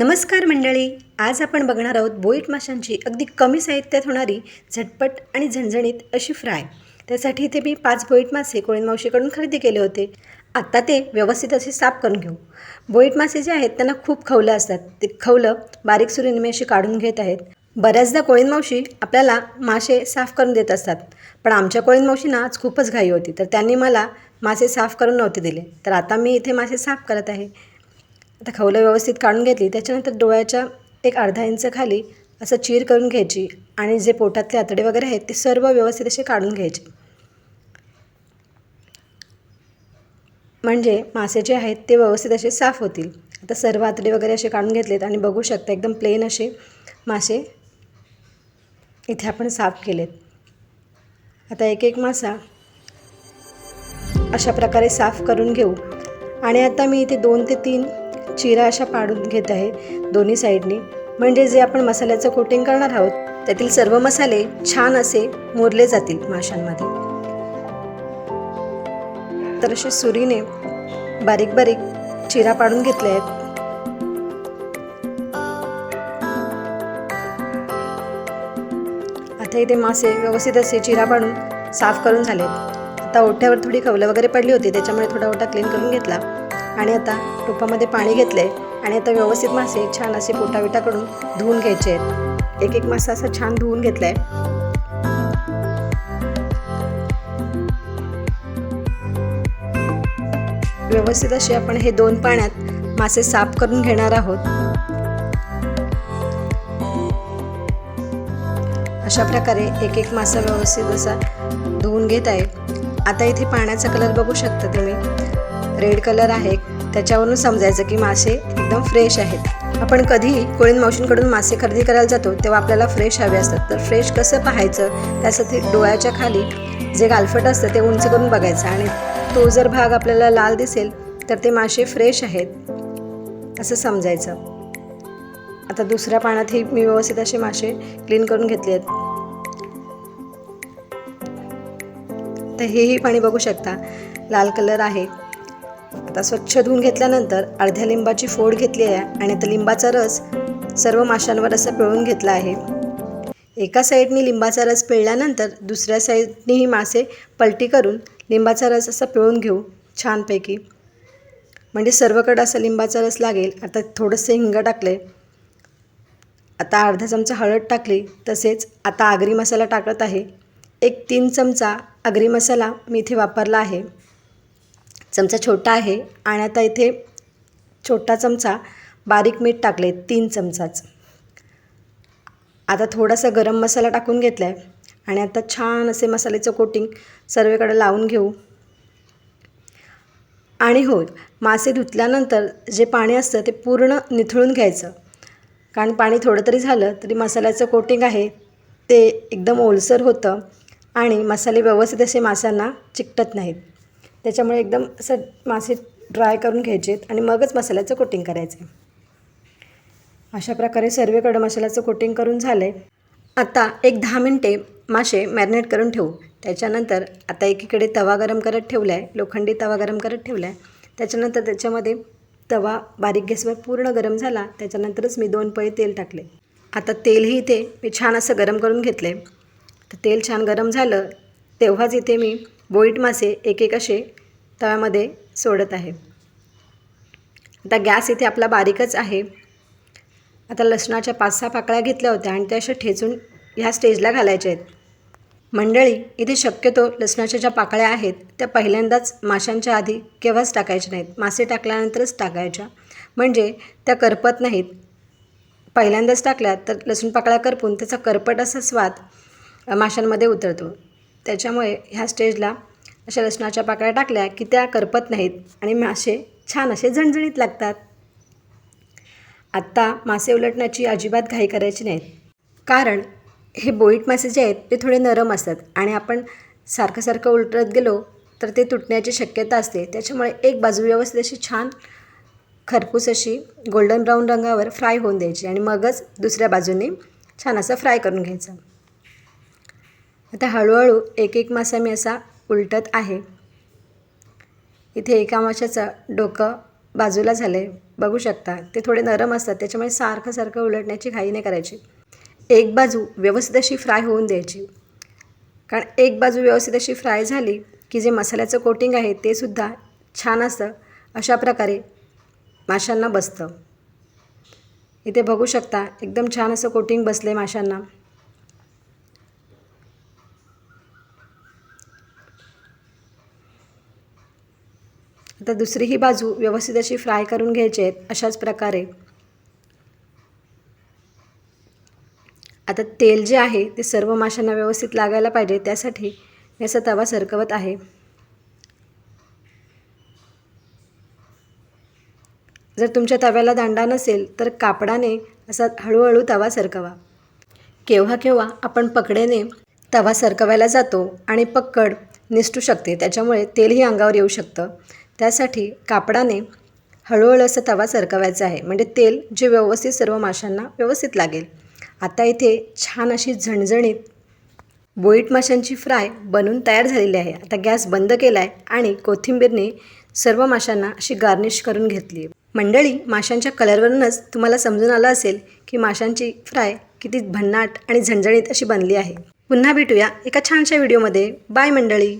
नमस्कार मंडळी आज आपण बघणार आहोत बोईट माशांची अगदी कमी साहित्यात होणारी झटपट आणि झणझणीत अशी फ्राय. त्यासाठी इथे मी पाच बोईट मासे कोळीन मावशीकडून खरेदी केले होते. आत्ता ते व्यवस्थित असे साफ करून घेऊ. बोईट मासे जे आहेत त्यांना खूप खवलं असतात. ते खवलं बारीक सुरीने अशी काढून घेत आहेत. बऱ्याचदा कोळीन मावशी आपल्याला मासे साफ करून देत असतात. पण आमच्या कोळीन मावशींना आज खूपच घाई होती तर त्यांनी मला मासे साफ करून नव्हते दिले. तर आता मी इथे मासे साफ करत आहे. आता खवलं व्यवस्थित काढून घेतली त्याच्यानंतर डोळ्याच्या एक अर्धा इंच खाली असं चीर करून घ्यायची आणि जे पोटातले आतडे वगैरे आहेत ते सर्व व्यवस्थित असे काढून घ्यायचे. म्हणजे मासे जे आहेत ते व्यवस्थित असे साफ होतील. आता सर्व आतडे वगैरे असे काढून घेतलेत आणि बघू शकता एकदम प्लेन असे मासे इथे आपण साफ केलेत. आता एक एक मासा अशा प्रकारे साफ करून घेऊ. आणि आता मी इथे दोन ते तीन चिरा अशा पाडून घेत आहे दोन्ही साईडनी. म्हणजे जे आपण मसाल्याचं कोटिंग करणार आहोत त्यातील सर्व मसाले छान असे मुरले जातील माशांमध्ये. तर असे सुरीने बारीक बारीक चिरा पाडून घेतले आहेत. आता इथे मासे व्यवस्थित असे चिरा पाडून साफ करून झालेत. आता ओठ्यावर थोडी खवलं वगैरे पडली होती त्याच्यामुळे थोडा ओटा क्लीन करून घेतला. आणि आता टोपामध्ये पाणी घेतलं आहे आणि आता व्यवस्थित मासे छान असे पोटाविटाकडून धुवून घ्यायचे आहेत. एक एक मासा असा छान धुवून घेतला आहे व्यवस्थित असे आपण हे दोन पाण्यात मासे साफ करून घेणार आहोत. अशा प्रकारे एक एक मासा व्यवस्थित असा धुवून घेत आहे. आता इथे पाण्याचा कलर बघू शकता तुम्ही. रेड कलर आहे त्याच्यावरून समजायचं की मासे एकदम फ्रेश आहेत. आपण कधीही कोळीन मावशींकडून मासे खरेदी करायला जातो तेव्हा आपल्याला फ्रेश हवे असतात. तर फ्रेश कसं पाहायचं? त्यासाठी डोळ्याच्या खाली जे गालफट असतं ते उंच करून बघायचं. आणि तो जर भाग आपल्याला लाल दिसेल तर ते मासे फ्रेश आहेत असं समजायचं. आता दुसऱ्या पाण्यातही मी व्यवस्थित असे मासे क्लीन करून घेतले आहेत. तर हेही पाणी बघू शकता. लाल कलर आहे. आता स्वच्छ धुवून घेतल्यानंतर अर्ध्या लिंबाची फोड घेतली आहे आणि आता लिंबाचा रस सर्व माशांवर असं पिळून घेतला आहे. एका साईडनी लिंबाचा रस पिळल्यानंतर दुसऱ्या साईडनीही मासे पलटी करून लिंबाचा रस असा पिळून घेऊ छानपैकी. म्हणजे सर्वकडं असा लिंबाचा रस लागेल. आता थोडंसं हिंग टाकले आता अर्धा चमचा हळद टाकली. तसेच आता आगरी मसाला टाकत आहे. एक तीन चमचा आगरी मसाला मी इथे वापरला आहे. चमचा छोटा आहे आणि आता इथे छोटा चमचा बारीक मीठ टाकले तीन चमचाच. आता थोडासा गरम मसाला टाकून घेतला आहे आणि आता छान असे मसाल्याचं कोटिंग सर्वेकडे लावून घेऊ. आणि हो मासे धुतल्यानंतर जे पाणी असतं ते पूर्ण निथळून घ्यायचं. कारण पाणी थोडं तरी झालं तरी मसाल्याचं कोटिंग आहे ते एकदम ओलसर होतं आणि मसाले व्यवस्थित असे माशांना चिकटत नाहीत. त्याच्यामुळे एकदम असं मासे ड्राय करून घ्यायचे आणि मगच मसाल्याचं कोटिंग करायचे अशा प्रकारे सर्वेकडं मसाल्याचं कोटिंग करून झालं आहे आता एक दहा मिनटे मासे मॅरिनेट करून ठेवू. त्याच्यानंतर आता एकीकडे तवा गरम करत ठेवला आहे लोखंडी तवा गरम करत ठेवला आहे त्याच्यानंतर त्याच्यामध्ये तवा बारीक गॅसवर पूर्ण गरम झाला त्याच्यानंतरच मी दोन पळी तेल टाकले आता तेलही इथे मी छान असं गरम करून घेतले तर तेल छान गरम झालं तेव्हाच इथे मी बोईट मासे एक एक असे तव्यामध्ये सोडत आहे. आता गॅस इथे आपला बारीकच आहे. आता लसणाच्या पाच सहा पाकळ्या घेतल्या होत्या आणि त्या अशा ठेचून ह्या स्टेजला घालायच्या आहेत. मंडळी इथे शक्यतो लसणाच्या ज्या पाकळ्या आहेत त्या पहिल्यांदाच माशांच्या आधी केव्हाच टाकायच्या नाहीत. मासे टाकल्यानंतरच टाकायच्या. म्हणजे त्या करपत नाहीत. पहिल्यांदाच टाकल्या तर लसूण पाकळ्या करपून त्याचा करपट असा स्वाद माशांमध्ये उतरतो. त्याच्यामुळे ह्या स्टेजला अशा लसणाच्या पाकळ्या टाकल्या की त्या करपत नाहीत आणि मासे छान असे झणझणीत लागतात. आत्ता मासे उलटण्याची अजिबात घाई करायची नाहीत. कारण हे बोईट मासे जे आहेत ते थोडे नरम असतात आणि आपण सारखं सारखं उलटत गेलो तर ते तुटण्याची शक्यता असते. त्याच्यामुळे एक बाजू व्यवस्थित अशी छान खरपूस अशी गोल्डन ब्राऊन रंगावर फ्राय होऊन द्यायची आणि मगच दुसऱ्या बाजूने छान असं फ्राय करून घ्यायचं. आता हळूहळू एक एक मासा मी असा उलटत आहे. इथे एका माशाचं डोकं बाजूला झालं आहे बघू शकता ते थोडे नरम असतात त्याच्यामुळे सारखं सारखं उलटण्याची घाई नाही करायची. एक बाजू व्यवस्थित अशी फ्राय होऊन द्यायची. कारण एक बाजू व्यवस्थित अशी फ्राय झाली की जे मसाल्याचं कोटिंग आहे ते सुद्धा छान असतं. अशा प्रकारे माशांना बसतं. इथे बघू शकता एकदम छान असं कोटिंग बसले माशांना. आता दुसरी ही बाजू व्यवस्थित अशी फ्राय करून घ्यायची आहेत अशाच प्रकारे. आता तेल जे आहे ते सर्व माशांना व्यवस्थित लागायला पाहिजे त्यासाठी मी असा तवा सरकवत आहे. जर तुमच्या तव्याला दांडा नसेल तर कापडाने असा हळूहळू तवा सरकवा. केव्हा केव्हा आपण पकडेने तवा सरकवायला जातो आणि पक्कड निसटू शकते त्याच्यामुळे तेलही अंगावर येऊ शकतं. त्यासाठी कापडाने हळूहळू असं तवा सरकवायचा आहे. म्हणजे तेल जे व्यवस्थित सर्व माशांना व्यवस्थित लागेल. आता इथे छान अशी झणझणीत बोईट माशांची फ्राय बनून तयार झालेली आहे. आता गॅस बंद केला आहे आणि कोथिंबीरने सर्व माशांना अशी गार्निश करून घेतली. आहे मंडळी माशांच्या कलरवरूनच तुम्हाला समजून आलं असेल की माशांची फ्राय किती भन्नाट आणि झणझणीत अशी बनली आहे. पुन्हा भेटूया एका छानशा व्हिडिओमध्ये. बाय मंडळी!